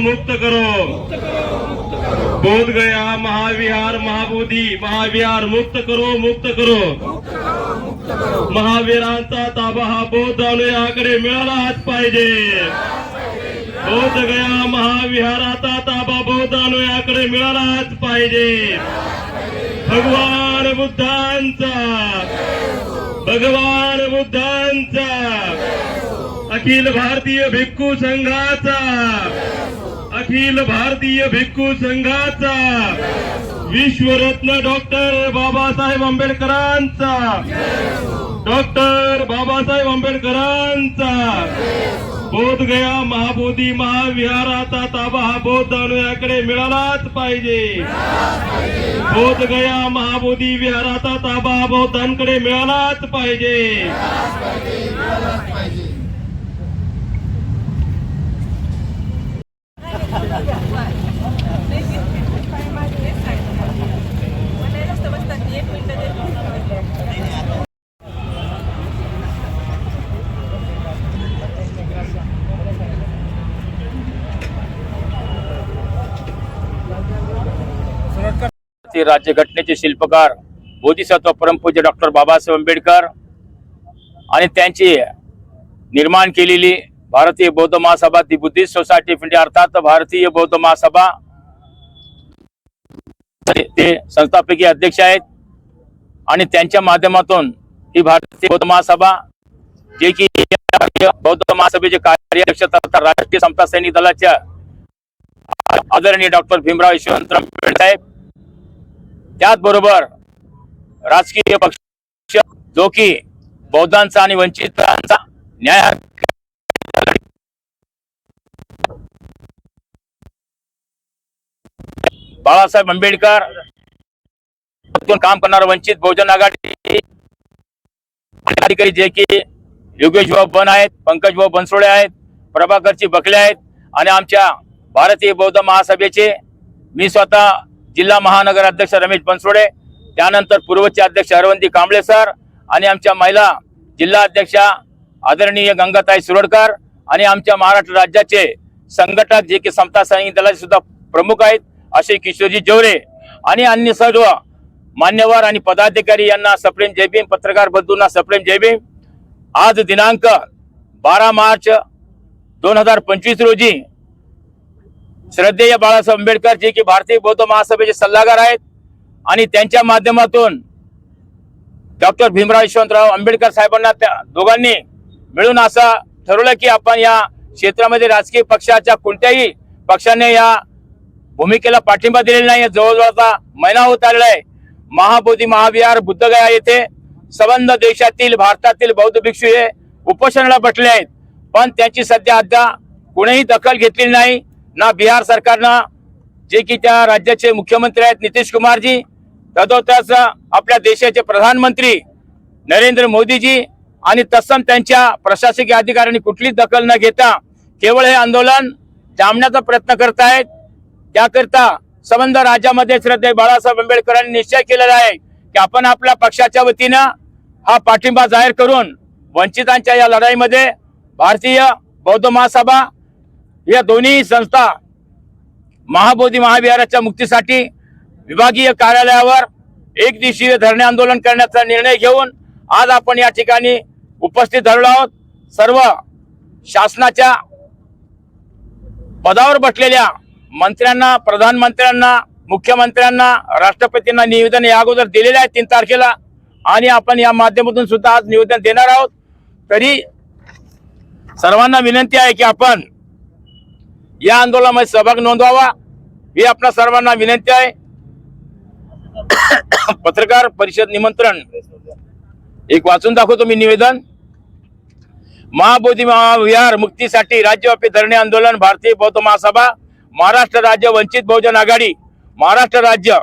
मुक्त करो। बोध गया महाविहार महाबोधी महाविहार मुक्त करो मुक्त करो। महावीरांचा ताबा हा बौद्ध अनुयाकडे मिळालाच पाहिजे. बोध गया महाविहाराचा ताबा बौद्ध अनुयाकडे मिळालाच पाहिजे. भगवान बुद्धांचा भगवान बुद्धांचा अखिल भारतीय भिक्खू संघाचा अखिल भारतीय भिक्खू संघाचा विश्वरत्न डॉक्टर बाबासाहेब आंबेडकरांचा डॉक्टर बाबासाहेब आंबेडकरांचा. बोधगया महाबोधी महाविहाराचा ताबा हा बौद्ध अनुयाकडे मिळालाच पाहिजे. बोधगया महाबोधी विहाराचा ताबा हा बौद्धांकडे मिळालाच पाहिजे एक मिनिट भारतीय राज्यघटनेचे शिल्पकार बोधिसत्व परमपूज्य डॉक्टर बाबासाहेब आंबेडकर आणि त्यांची निर्माण केलेली भारतीय बौद्ध महासभा the Buddhist society of India अर्थात भारतीय बौद्ध महासभा. ते संस्थापकीय अध्यक्ष आहेत आणि त्यांच्या माध्यमातून ही भारतीय बौद्ध महासभा जे की बौद्ध महासभेचे कार्याध्यक्ष तथा राष्ट्रीय समता सैनिक दलाच्या आदरणीय डॉक्टर भीमराव यशवंतराव साहेब त्याचबरोबर राजकीय पक्ष जो की बौद्धांचा आणि वंचितांचा न्याय बाळासाहेब आंबेडकर काम करणार वंचित बहुजन आघाडी अधिकारी जे की योगेश भाऊ बन आहेत पंकज भाऊ बनसोडे आहेत प्रभाकरची बकले आहेत आणि आमच्या भारतीय बौद्ध महासभेचे मी स्वतः जिल्हा महानगर अध्यक्ष रमेश बनसोडे त्यानंतर पूर्वचे अध्यक्ष अरवंती कांबळे सर आणि आमच्या महिला जिल्हा अध्यक्षा आदरणीय गंगाताई सुरडकर आणि आमच्या महाराष्ट्र राज्याचे संघटक जे की समता सैनिक दलाचे सुद्धा प्रमुख आहेत असे किशोरजी जवरे आणि अन्य सर्व मान्यवर आणि पदाधिकारी यांना सप्रेम जयभीम पत्रकार बंधूंना सप्रेम जयभीम आज दिनांक बारा मार्च दोन हजार पंचवीस रोजी श्रद्धेय बाळासाहेब आंबेडकर जे की भारतीय बौद्ध महासभेचे सल्लागार आहेत. आणि त्यांच्या माध्यमातून डॉक्टर भीमराव यशवंतराव आंबेडकर साहेबांना त्या दोघांनी मिळून असं ठरवलं की आपण या क्षेत्रामध्ये राजकीय पक्षाच्या कोणत्याही पक्षाने या भूमिकेला पाठिंबा दिलेला नाही. जवळजवळचा महिना होत आलेला आहे. महाबोधी महाविहार बुद्धगया येथे संबंध देशातील भारतातील बौद्ध भिक्षू हे उपोषणाला बसले आहेत. पण त्यांची सध्या अद्याप कोणीही दखल घेतलेली नाही. ना बिहार सरकारनं जे की त्या राज्याचे मुख्यमंत्री आहेत नितीश कुमारजी तदोतच आपल्या देशाचे प्रधानमंत्री नरेंद्र मोदीजी आणि तत्सम त्यांच्या प्रशासकीय अधिकाऱ्यांनी कुठलीच दखल न घेता केवळ हे आंदोलन थांबण्याचा प्रयत्न करतायत. त्याकरता संबंध राज्यामध्ये श्रद्धे बाळासाहेब आंबेडकरांनी निश्चय केलेला आहे की आपण आपल्या पक्षाच्या वतीनं हा पाठिंबा जाहीर करून वंचितांच्या या लढाईमध्ये भारतीय बौद्ध महासभा या दोन्ही संस्था महाबोधी महाविहाराच्या मुक्तीसाठी विभागीय कार्यालयावर एक दिवसीय धरणे आंदोलन करण्याचा निर्णय घेऊन आज आपण या ठिकाणी उपस्थित धरलो आहोत. सर्व शासनाच्या पदावर बसलेल्या मंत्र्यांना प्रधानमंत्र्यांना मुख्यमंत्र्यांना राष्ट्रपतींना निवेदन या अगोदर दिलेले आहे तीन तारखेला आणि आपण या माध्यमातून सुद्धा आज निवेदन देणार आहोत. तरी सर्वांना विनंती आहे की आपण या आंदोलनामध्ये सहभाग नोंदवावा ही आपल्या सर्वांना विनंती आहे. पत्रकार परिषद निमंत्रण. एक वाचून दाखवतो मी निवेदन. महाबोधी महाविहार मुक्तीसाठी राज्यव्यापी धरणे आंदोलन भारतीय बौद्ध महासभा महाराष्ट्र राज्य वंचित बहुजन आघाडी महाराष्ट्र राज्य.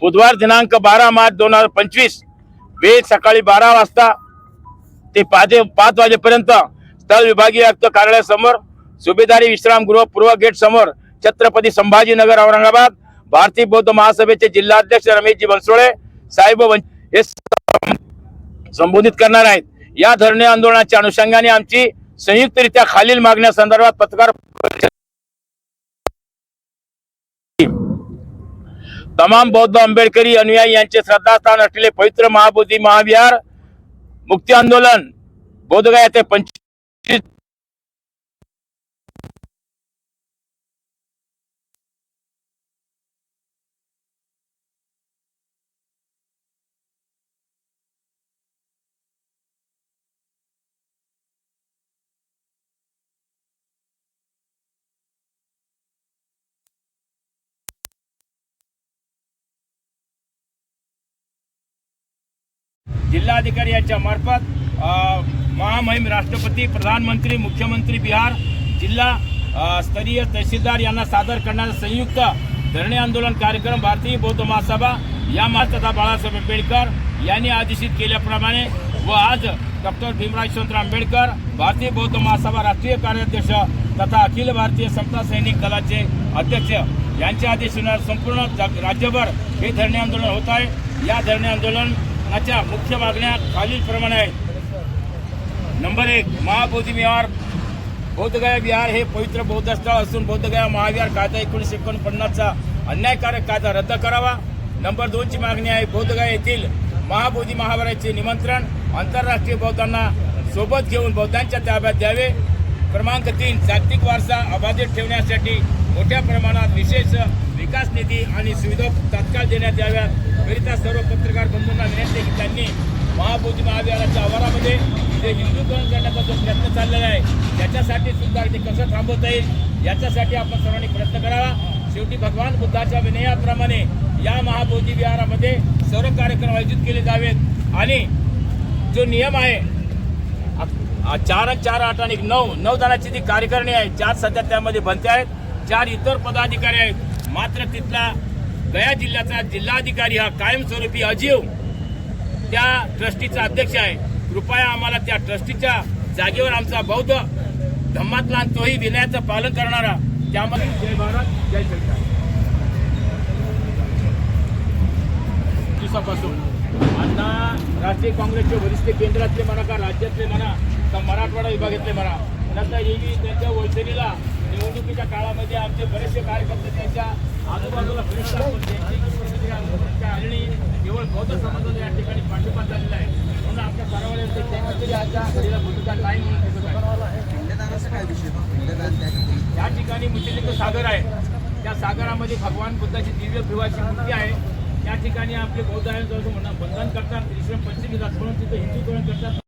बुधवार दिनांक बारा मार्च दोन हजार पंचवीस वेळ सकाळी बारा वाजता ते पाच पाच वाजेपर्यंत स्थळ विभागीय आयुक्त कार्यालयासमोर सुभेदारी विश्रामगृह पूर्व गेट समोर छत्रपती संभाजीनगर औरंगाबाद भारतीय बौद्ध महासभेचे जिल्हाध्यक्ष रमेशजी बनसोळे साहेब हे संबोधित करणार आहेत. या धरणे आंदोलनाच्या अनुषंगाने आमची संयुक्तरित्या खालील मागण्या संदर्भात पत्रकार तमाम बौद्ध आंबेडकरी अनुयायी यांचे श्रद्धास्थान असलेले पवित्र महाबोधी महाविहार मुक्ती आंदोलन बोधगया ते पंच जिल्हाधिकारी यांच्या मार्फत महामहिम राष्ट्रपती प्रधानमंत्री मुख्यमंत्री बिहार जिल्हा स्तरीय तहसीलदार यांना सादर करणारा संयुक्त धरणे आंदोलन कार्यक्रम भारतीय बौद्ध महासभा या मा तथा बाळासाहेब आंबेडकर यांनी आदेशित केल्याप्रमाणे व आज डॉक्टर भीमराव यशवंतराव आंबेडकर भारतीय बौद्ध महासभा राष्ट्रीय कार्याध्यक्ष तथा अखिल भारतीय समता सैनिक दलाचे अध्यक्ष यांच्या आदेशानुसार संपूर्ण राज्यभर हे धरणे आंदोलन होत आहे. या धरणे आंदोलन आंदोलनाच्या मुख्य मागण्या खालीलप्रमाणे आहेत. नंबर एक महाबोधी विहार. बौद्धगया विहार हे पवित्र बौद्ध स्थळ असून बौद्धगया महाविहार कायदा एकोणीसशे एकोणपन्नासचा अन्यायकारक कायदा रद्द करावा. नंबर दोनची मागणी आहे बौद्धगया येथील महाबोधी महाविहाराचे निमंत्रण आंतरराष्ट्रीय बौद्धांना सोबत घेऊन बौद्धांच्या ताब्यात द्यावे. क्रमांक तीन जागतिक वारसा अबाधित ठेवण्यासाठी मोठ्या प्रमाणात विशेष विकास निधी आणि सुविधा तात्काळ देण्यात याव्यात. करिता सर्व पत्रकार बंधूंना विनंती की त्यांनी महाबोधी महाविहाराच्या आवारामध्ये जे हिंदुकरण करण्याचा जो प्रयत्न चाललेला आहे त्याच्यासाठी सुद्धा ते कसं थांबवता येईल. याच्यासाठी आपण सर्वांनी प्रयत्न करावा. शेवटी भगवान बुद्धाच्या विनयाप्रमाणे या महाबोधी विहारामध्ये सर्व कार्यक्रम आयोजित केले जावेत. आणि जो नियम आहे चार चार आठ आणि नऊ नऊ जणांची जी कार्यकारिणी आहे चार सध्या त्यामध्ये बनते आहेत. चार इतर पदाधिकारी आहेत. मात्र तिथला गया जिल्ह्याचा जिल्हाधिकारी हा कायमस्वरूपी अजीव त्या ट्रस्टीचा अध्यक्ष आहे. कृपया आम्हाला त्या ट्रस्टीच्या जागेवर आमचा बौद्ध धम्मातला तोही विनयाचं पालन करणारा त्यामध्ये जय भारत जय सरकार दिवसापासून अण्णा राष्ट्रीय काँग्रेसचे वरिष्ठ केंद्रातले म्हणा का राज्यातले म्हणा का मराठवाडा विभागातले म्हणा नंतर ही त्यांच्या वैतरणीला निवडणुकीच्या काळामध्ये आमचे बरेचसे कार्यकर्ते त्यांच्या आजूबाजूला आणि केवळ बौद्ध समाजाला या ठिकाणी पाठिंबा झालेला आहे. म्हणून आमच्या सर्वांचे त्यांच्यातरी आजच्या घडीला बुद्धचा टाईम म्हणून ठिकाणी या ठिकाणी मुचलिंग सागर आहे. त्या सागरामध्ये भगवान बुद्धाची दिव्य भिवाची मूर्ती आहे. त्या ठिकाणी आपले बौद्ध आहे म्हणणं बंधन करतात. श्रीश्रम पंचमी म्हणून तिथे हिंदुकरण करतात.